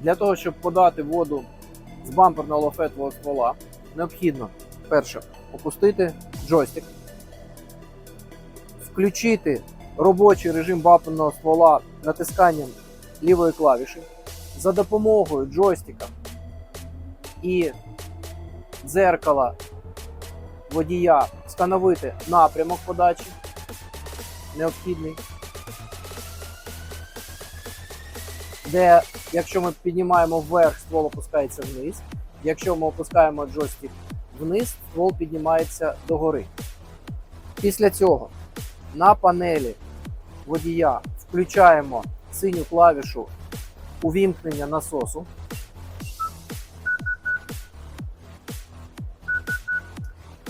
Для того, щоб подати воду з бамперного лафетового ствола, необхідно перше опустити джойстик, включити робочий режим бамперного ствола натисканням лівої клавіші за допомогою джойстика і дзеркала водія встановити напрямок подачі необхідний. Де, якщо ми піднімаємо вверх, ствол опускається вниз. Якщо ми опускаємо джойстик вниз, ствол піднімається догори. Після цього на панелі водія включаємо синю клавішу увімкнення насосу.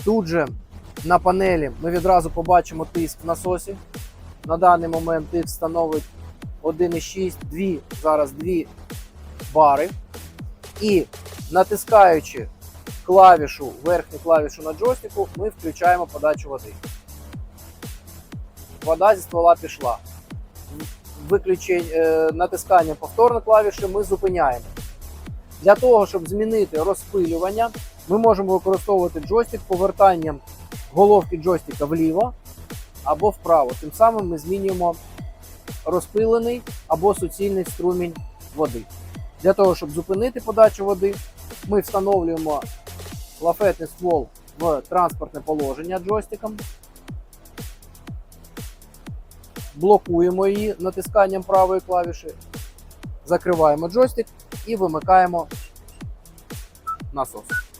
Тут же на панелі ми відразу побачимо тиск в насосі. На даний момент тиск становить 1,6, 2, зараз 2 бари. І натискаючи клавішу, верхню клавішу на джойстику, ми включаємо подачу води. Вода зі ствола пішла. Виключень, е, натисканням повторної клавіші ми зупиняємо. Для того, щоб змінити розпилювання, ми можемо використовувати джойстик повертанням головки джойстика вліво або вправо. Тим самим ми змінюємо розпилений або суцільний струмінь води. Для того, щоб зупинити подачу води, ми встановлюємо лафетний ствол в транспортне положення джойстиком, блокуємо її натисканням правої клавіші, закриваємо джойстик і вимикаємо насос.